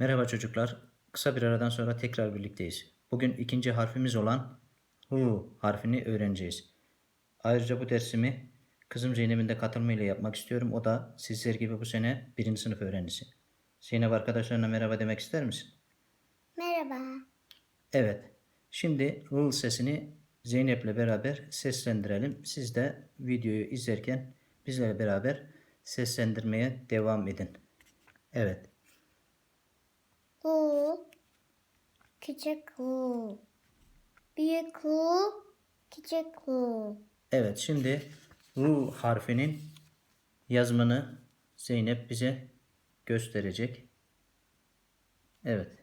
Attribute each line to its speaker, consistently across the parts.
Speaker 1: Merhaba çocuklar. Kısa bir aradan sonra tekrar birlikteyiz. Bugün ikinci harfimiz olan H harfini öğreneceğiz. Ayrıca bu dersimi kızım Zeynep'in de katılımıyla yapmak istiyorum. O da sizler gibi bu sene birinci sınıf öğrencisi. Zeynep arkadaşlarına merhaba demek ister misin?
Speaker 2: Merhaba.
Speaker 1: Evet. Şimdi L sesini Zeynep'le beraber seslendirelim. Siz de videoyu izlerken bizlerle beraber seslendirmeye devam edin. Evet.
Speaker 2: Küçük U. Büyük U. Küçük U.
Speaker 1: Evet şimdi R harfinin yazımını Zeynep bize gösterecek. Evet.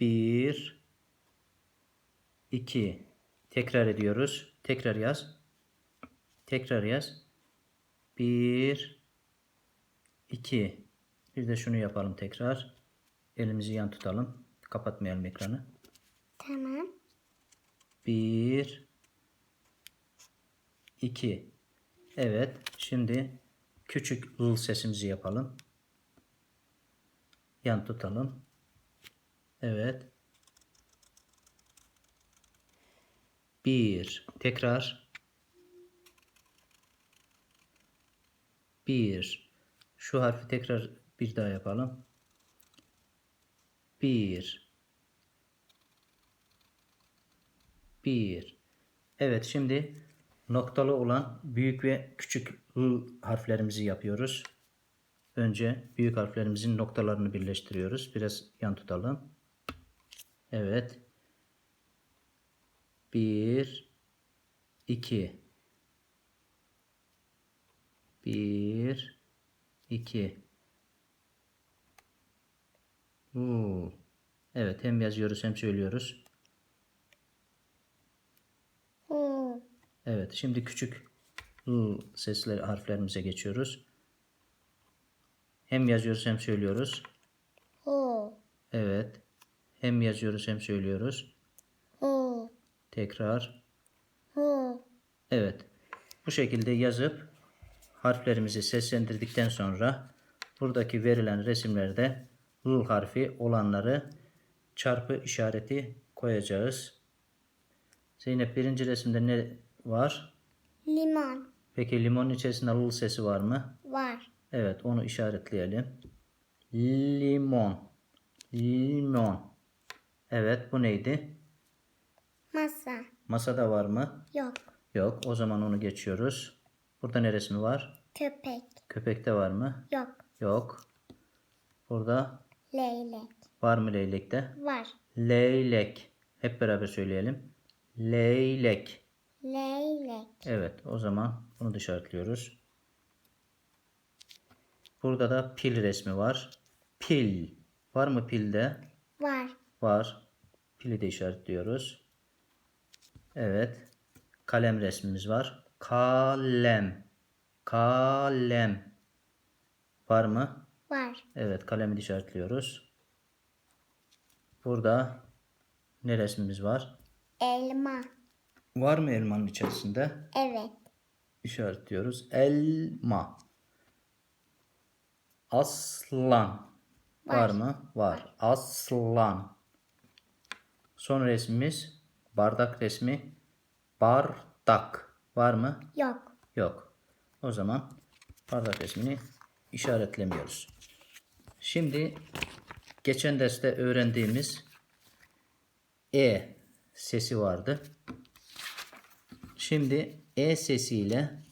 Speaker 1: Bir, iki. Tekrar ediyoruz. Tekrar yaz. Tekrar yaz. Bir, iki. Bir de şunu yapalım tekrar. Elimizi yan tutalım. Kapatmayalım ekranı.
Speaker 2: Tamam.
Speaker 1: Bir, iki. Evet. Şimdi küçük ıl sesimizi yapalım. Yan tutalım. Evet. Bir. Tekrar. Bir. Şu harfi tekrar bir daha yapalım. 1 1 Evet şimdi noktalı olan büyük ve küçük I harflerimizi yapıyoruz. Önce büyük harflerimizin noktalarını birleştiriyoruz. Biraz yan tutalım. Evet. 1 2 1 2 Oo. Evet hem yazıyoruz hem söylüyoruz.
Speaker 2: Hı.
Speaker 1: Evet şimdi küçük hı sesler harflerimize geçiyoruz. Hem yazıyoruz hem söylüyoruz.
Speaker 2: Hı.
Speaker 1: Evet. Hem yazıyoruz hem söylüyoruz.
Speaker 2: Hı.
Speaker 1: Tekrar.
Speaker 2: Hı.
Speaker 1: Evet. Bu şekilde yazıp harflerimizi seslendirdikten sonra buradaki verilen resimlerde ı harfi olanları çarpı işareti koyacağız. Zeynep birinci resimde ne var?
Speaker 2: Limon.
Speaker 1: Peki limonun içerisinde ıl sesi var mı?
Speaker 2: Var.
Speaker 1: Evet onu işaretleyelim. Limon. Limon. Evet bu neydi?
Speaker 2: Masa.
Speaker 1: Masada var mı?
Speaker 2: Yok.
Speaker 1: Yok. O zaman onu geçiyoruz. Burada ne resmi var?
Speaker 2: Köpek.
Speaker 1: Köpekte var mı?
Speaker 2: Yok.
Speaker 1: Yok. Burada
Speaker 2: Leylek.
Speaker 1: var mı leylekte?
Speaker 2: Var.
Speaker 1: Leylek. Hep beraber söyleyelim. Leylek.
Speaker 2: Leylek.
Speaker 1: Evet o zaman bunu da işaretliyoruz. Burada da pil resmi var. Pil. Var mı pilde?
Speaker 2: Var.
Speaker 1: Var. Pili de işaretliyoruz. Evet. Kalem resmimiz var. Kalem. Kalem. Var mı?
Speaker 2: Var.
Speaker 1: Evet kalemi işaretliyoruz. Burada ne resmimiz var?
Speaker 2: Elma.
Speaker 1: Var mı elmanın içerisinde?
Speaker 2: Evet.
Speaker 1: İşaretliyoruz. Elma. Aslan. Var, mı? Var. Aslan. Son resmimiz bardak resmi. Bardak. Var mı?
Speaker 2: Yok.
Speaker 1: Yok. O zaman bardak resmini işaretlemiyoruz. Şimdi geçen derste öğrendiğimiz E sesi vardı. Şimdi E sesiyle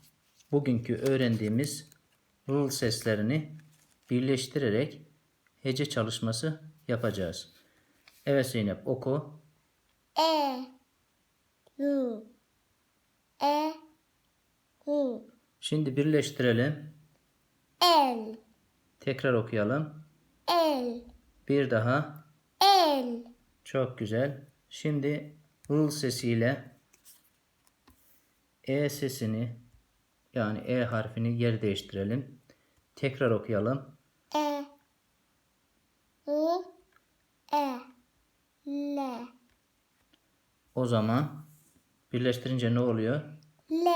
Speaker 1: bugünkü öğrendiğimiz R seslerini birleştirerek hece çalışması yapacağız. Evet Zeynep oku.
Speaker 2: E. U. E. U.
Speaker 1: Şimdi birleştirelim.
Speaker 2: El.
Speaker 1: Tekrar okuyalım.
Speaker 2: El.
Speaker 1: Bir daha.
Speaker 2: El.
Speaker 1: Çok güzel. Şimdi ıl sesiyle e sesini yani e harfini yer değiştirelim. Tekrar okuyalım.
Speaker 2: E. U. E. L.
Speaker 1: O zaman birleştirince ne oluyor?
Speaker 2: L.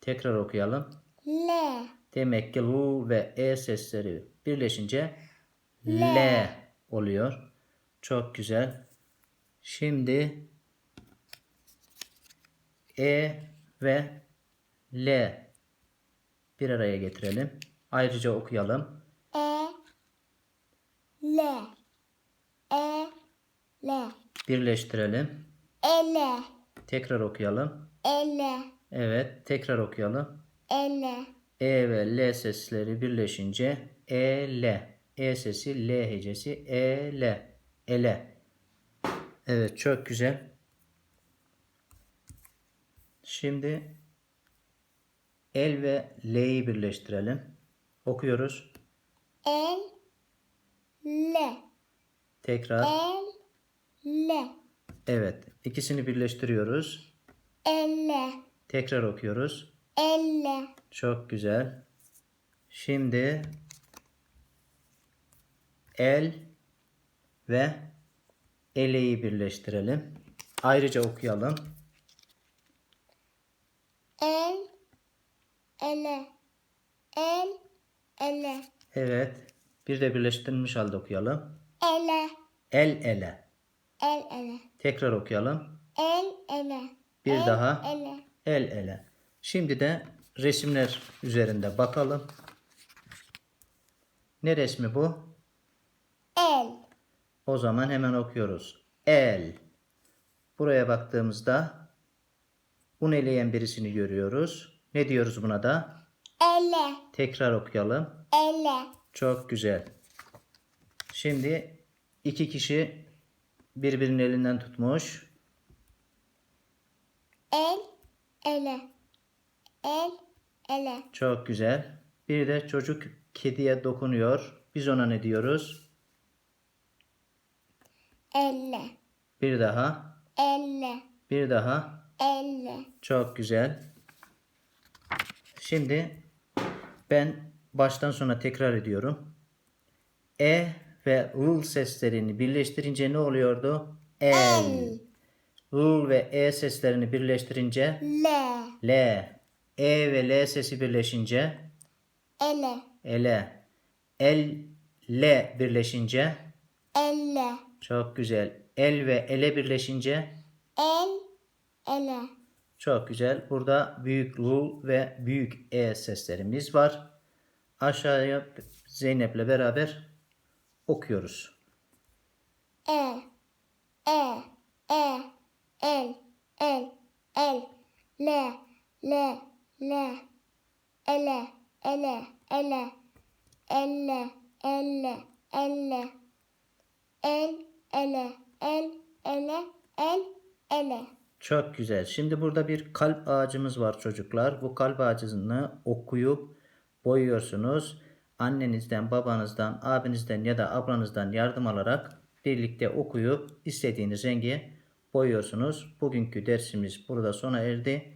Speaker 1: Tekrar okuyalım.
Speaker 2: L.
Speaker 1: Demek ki L ve E sesleri birleşince L,
Speaker 2: L.
Speaker 1: oluyor. Çok güzel. Şimdi E ve L bir araya getirelim. Ayrıca okuyalım.
Speaker 2: E L E L
Speaker 1: Birleştirelim.
Speaker 2: ele
Speaker 1: Tekrar okuyalım.
Speaker 2: ele
Speaker 1: Evet, tekrar okuyalım.
Speaker 2: ele
Speaker 1: E ve L sesleri birleşince E L. E sesi L hecesi E L. Ele. Evet, çok güzel. Şimdi el ve L'yi birleştirelim. Okuyoruz.
Speaker 2: el le
Speaker 1: Tekrar.
Speaker 2: el le
Speaker 1: Evet, ikisini birleştiriyoruz.
Speaker 2: elle
Speaker 1: Tekrar okuyoruz.
Speaker 2: elle
Speaker 1: Çok güzel. Şimdi el ve eleyi birleştirelim. Ayrıca okuyalım.
Speaker 2: el ele el ele
Speaker 1: Evet. Bir de birleştirilmiş halde okuyalım.
Speaker 2: ele
Speaker 1: El ele.
Speaker 2: el ele
Speaker 1: Tekrar okuyalım.
Speaker 2: el ele
Speaker 1: Bir
Speaker 2: el
Speaker 1: daha.
Speaker 2: ele
Speaker 1: El ele. Şimdi de resimler üzerinde bakalım. Ne resmi bu?
Speaker 2: el
Speaker 1: O zaman hemen okuyoruz. El. Buraya baktığımızda un eleyen birisini görüyoruz. Ne diyoruz buna da?
Speaker 2: ele
Speaker 1: Tekrar okuyalım.
Speaker 2: ele
Speaker 1: Çok güzel. Şimdi iki kişi birbirinin elinden tutmuş.
Speaker 2: el ele el ele
Speaker 1: Çok güzel. Bir de çocuk kediye dokunuyor. Biz ona ne diyoruz?
Speaker 2: elle
Speaker 1: Bir daha.
Speaker 2: elle
Speaker 1: Bir daha.
Speaker 2: elle
Speaker 1: Çok güzel. Şimdi ben baştan sona tekrar ediyorum. E ve L seslerini birleştirince ne oluyordu? El. L ve E seslerini birleştirince
Speaker 2: le
Speaker 1: L. E ve L sesi birleşince
Speaker 2: ele
Speaker 1: ele. El, L birleşince
Speaker 2: elle
Speaker 1: çok güzel. El ve ele birleşince
Speaker 2: el ele
Speaker 1: Çok güzel. Burada büyük L ve büyük E seslerimiz var. Aşağıya Zeynep'le beraber okuyoruz.
Speaker 2: e e e el el el le le le ele ele ele elle elle elle el ele el ele el ele
Speaker 1: Çok güzel. Şimdi burada bir kalp ağacımız var çocuklar. Bu kalp ağacını okuyup boyuyorsunuz. Annenizden, babanızdan, abinizden ya da ablanızdan yardım alarak birlikte okuyup istediğiniz rengi boyuyorsunuz. Bugünkü dersimiz burada sona erdi.